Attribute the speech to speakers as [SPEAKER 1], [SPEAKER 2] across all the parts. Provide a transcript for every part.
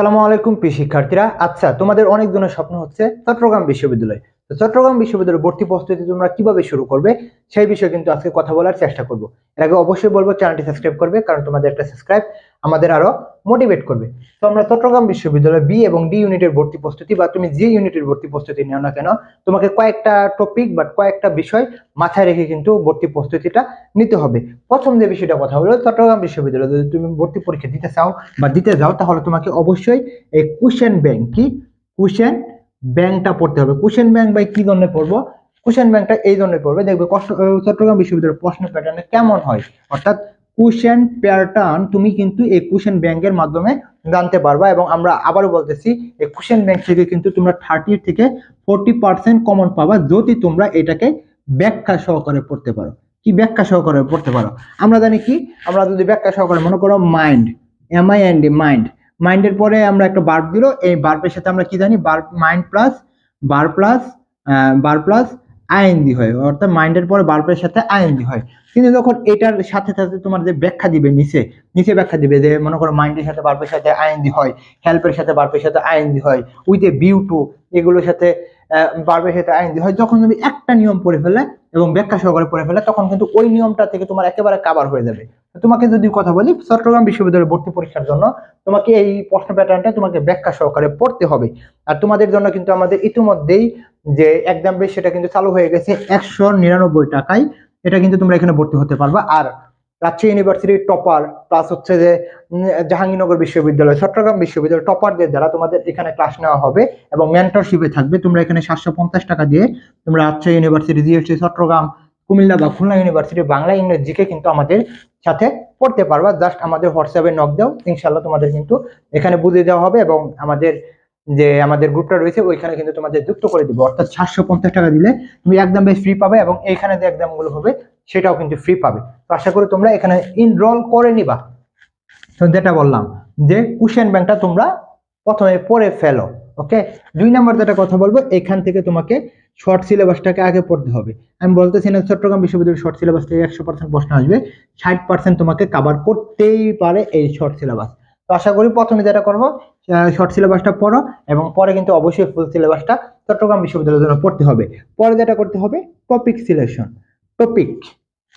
[SPEAKER 1] আসসালামু আলাইকুম, প্রিয় শিক্ষার্থীরা। আচ্ছা তোমাদের অনেক জনের স্বপ্ন হচ্ছে চট্টগ্রাম বিশ্ববিদ্যালয়। তো চট্টগ্রাম বিশ্ববিদ্যালয়ের ভর্তি প্রস্তুতি তোমরা কীভাবে শুরু করবে, সেই বিষয়ে কিন্তু আজকে কথা বলার চেষ্টা করব। এর আগে অবশ্যই বলব, চ্যানেলটি সাবস্ক্রাইব করবে, কারণ তোমাদের একটা সাবস্ক্রাইব। আমাদের আরও মোটিভেট করবে। তো আমরা চট্টগ্রাম বিশ্ববিদ্যালয় বি এবং ডি ইউনিটের ভর্তি প্রস্তুতি বা তুমি যে ইউনিটের ভর্তি প্রস্তুতি নিও না কেন, তোমাকে কয়েকটা টপিক বা কয়েকটা বিষয় মাথায় রেখে কিন্তু ভর্তি প্রস্তুতিটা নিতে হবে। প্রথম যে বিষয়টা কথা হলো, চট্টগ্রাম বিশ্ববিদ্যালয় যদি তুমি ভর্তি পরীক্ষা দিতে চাও বা দিতে যাও, তাহলে তোমাকে অবশ্যই এই কুশন ব্যাংক কি? কুশন ব্যাংকটা পড়তে হবে। কুশন ব্যাংক বাই কি জন্য পড়ব? কুশন ব্যাংকটা এই জন্য পড়বে। দেখবে চট্টগ্রাম বিশ্ববিদ্যালয়ের প্রশ্ন প্যাটার্নে কেমন হয়? অর্থাৎ কুশন প্যাটার্ন তুমি কিন্তু এই কুশন ব্যাংকের মাধ্যমে জানতে পারবা এবং আমরা আবারও বলতেছি এই কুশন ব্যাংক থেকে কিন্তু তোমরা থার্টি থেকে ফোরটি পার্সেন্ট কমন পাবা যদি তোমরা এটাকে ব্যাখ্যা সহকারে পড়তে পারো। কি ব্যাখ্যা সহকারে পড়তে পারো? আমরা জানি কি? আমরা যদি ব্যাখ্যা সহকারে মনে করো mind M I N D mind মাইন্ডের পরে আমরা একটা বার্ব দিল, এই বার্বের সাথে আমরা কি জানি? বার্ব মাইন্ড প্লাস বার প্লাস বার প্লাস আইএনডি হয়, অর্থাৎ মাইন্ডের পরে বার্বের সাথে আইএনডি হয়। কিন্তু যখন এটার সাথে সাথে তোমার যে ব্যাখ্যা দিবে নিচে নিচে ব্যাখ্যা দিবে যে মনে করো মাইন্ডের সাথে বার্বের সাথে আইএনডি হয় হেল্পের সাথে বার্বের সাথে আইএনডি হয় উইথ এ বিউ টু এগুলোর সাথে বার্বের সাথে আইএনডি হয়, যখন তুমি একটা নিয়ম পড়ে ফেলে এবং ব্যাখ্যা সহকারে পড়ে ফেলে, তখন কিন্তু ওই নিয়মটা থেকে তোমার একেবারে কাবার হয়ে যাবে। তোমাকে যদি কথা বলি, চট্টগ্রাম বিশ্ববিদ্যালয়ের ভর্তি পরীক্ষার জন্য তোমাকে এই প্রশ্ন প্যাটার্নটা তোমাকে ব্যাখ্যা সহকারে পড়তে হবে। আর তোমাদের জন্য কিন্তু আমাদের ইতিমধ্যেই যে একদম বেশ সেটা কিন্তু চালু হয়ে গেছে একশো নিরানব্বই টাকায়। এটা কিন্তু তোমরা এখানে ভর্তি হতে পারবা। আর রাজশাহী ইউনিভার্সিটির টপার প্লাস হচ্ছে যে জাহাঙ্গীরনগর বিশ্ববিদ্যালয়, চট্টগ্রাম বিশ্ববিদ্যালয় টপারদের দ্বারা তোমাদের এখানে ক্লাস নেওয়া হবে এবং মেন্টরশিপে থাকবে। তোমরা এখানে সাতশো পঞ্চাশ টাকা দিয়ে তোমরা রাজশাহী ইউনিভার্সিটি জিএসটি চট্টগ্রাম কুমিল্লা বা খুলনা ইউনিভার্সিটি বাংলা ইংরেজিকে কিন্তু আমাদের সাথে পড়তে পারবা। জাস্ট আমাদের হোয়াটসঅ্যাপে নক দাও ইনশাল্লাহ তোমাদের কিন্তু এখানে বুঝিয়ে দেওয়া হবে এবং আমাদের যে আমাদের গ্রুপটা রয়েছে, ওইখানে কিন্তু তোমাদের যুক্ত করে দিবে। অর্থাৎ সাতশো পঞ্চাশ টাকা দিলে তুমি একদম বেশ ফ্রি পাবে এবং এইখানে যে একদমগুলো হবে, সেটাও কিন্তু ফ্রি পাবে। তো আশা করি তোমরা এখানে ইনরোল করে নিবা। তো যেটা বললাম, যে কুশন ব্যাংকটা তোমরা প্রথমে পড়ে ফেলো। ওকে দুই নাম্বার যেটা কথা বলব, এখান থেকে তোমাকে শর্ট সিলেবাসটাকে আগে পড়তে হবে। আমি বলতেছি না চট্টগ্রাম বিশ্ববিদ্যালয়ের শর্ট সিলেবাস থেকে একশো পার্সেন্ট প্রশ্ন আসবে, ষাট পার্সেন্ট তোমাকে কাভার করতেই পারে এই শর্ট সিলেবাস তো আশা করি প্রথমে যেটা করব শর্ট সিলেবাসটা পড়ো এবং পরে কিন্তু অবশ্যই ফুল সিলেবাসটা চট্টগ্রাম বিশ্ববিদ্যালয়ের জন্য পড়তে হবে। পরে যেটা করতে হবে টপিক সিলেকশন টপিক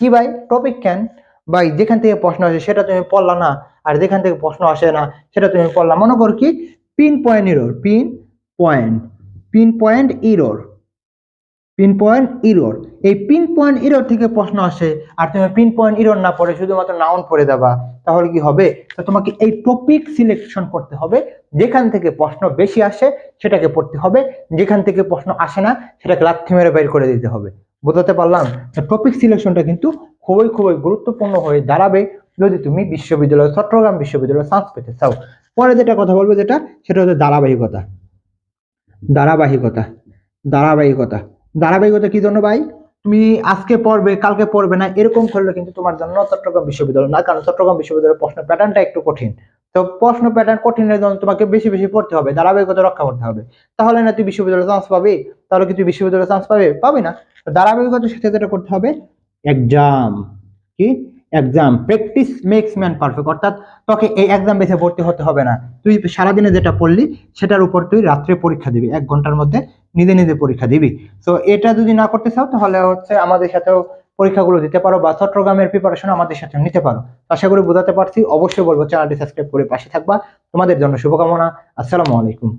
[SPEAKER 1] কি ভাই? টপিক কেন? ভাই, যেখান থেকে প্রশ্ন আসে সেটা তুমি পড়লা না, আর যেখান থেকে প্রশ্ন আসে না সেটা তুমি পড়লা। মনে কর কি pin point error pin point pin point error pin point error এই পিন পয়েন্ট ইরোর থেকে প্রশ্ন আসে, আর তুমি পিন পয়েন্ট ইরোর না পড়ে শুধুমাত্র নাউন পড়ে দেবা তাহলে কি হবে? তো তোমাকে এই টপিক সিলেকশন করতে হবে, যেখান থেকে প্রশ্ন বেশি আসে সেটাকে পড়তে হবে, যেখান থেকে প্রশ্ন আসে না সেটাকে লাথি মেরে বের করে দিতে হবে। বোঝাতে পারলাম? টপিক সিলেকশনটা কিন্তু খুবই খুবই গুরুত্বপূর্ণ হয়ে দাঁড়াবে, যদি তুমি বিশ্ববিদ্যালয়, চট্টগ্রাম বিশ্ববিদ্যালয় চান্স পেতে চাও। পরে যেটা কথা বলব যেটা, সেটা হচ্ছে ধারাবাহিকতা। ধারাবাহিকতা। ধারাবাহিকতা। ধারাবাহিকতা কি জন্য ভাই? তুমি আজকে পড়বে, কালকে পড়বে না, এরকম করলে কিন্তু তোমার জন্য চট্টগ্রাম বিশ্ববিদ্যালয় না, কারণ চট্টগ্রাম বিশ্ববিদ্যালয়ের প্রশ্ন প্যাটার্নটা একটু কঠিন। তো প্রশ্ন প্যাটার্ন কঠিনের জন্য তোমাকে বেশি বেশি পড়তে হবে, ধারাবাহিকতা রক্ষা করতে হবে। তাহলে না তুই বিশ্ববিদ্যালয়ে চান্স পাবি? তাহলে কি তুই বিশ্ববিদ্যালয়ে চান্স পাবে? পাবি না। ধারাবাহিকতার সাথে যেটা করতে হবে এক্সাম কি? Exam practice makes man perfect অর্থাৎ তোকে এই এক্সাম বেসে ভর্তি হতে হবে না। তুই সারাদিনে যেটা পড়লি, সেটার উপর তুই রাত্রে পরীক্ষা দিবি। এক ঘণ্টার মধ্যে নিজে নিজে পরীক্ষা দিবি। তো এটা যদি না করতে চাও, তাহলে হচ্ছে আমাদের সাথেও পরীক্ষাগুলো দিতে পারো বা চট্টগ্রামের প্রিপারেশন আমাদের সাথে নিতে পারো। আশা করি বোঝাতে পারছি। অবশ্যই বলব চ্যানেলটি সাবস্ক্রাইব করে পাশে থাকবা। তোমাদের জন্য শুভকামনা। আসসালামু আলাইকুম।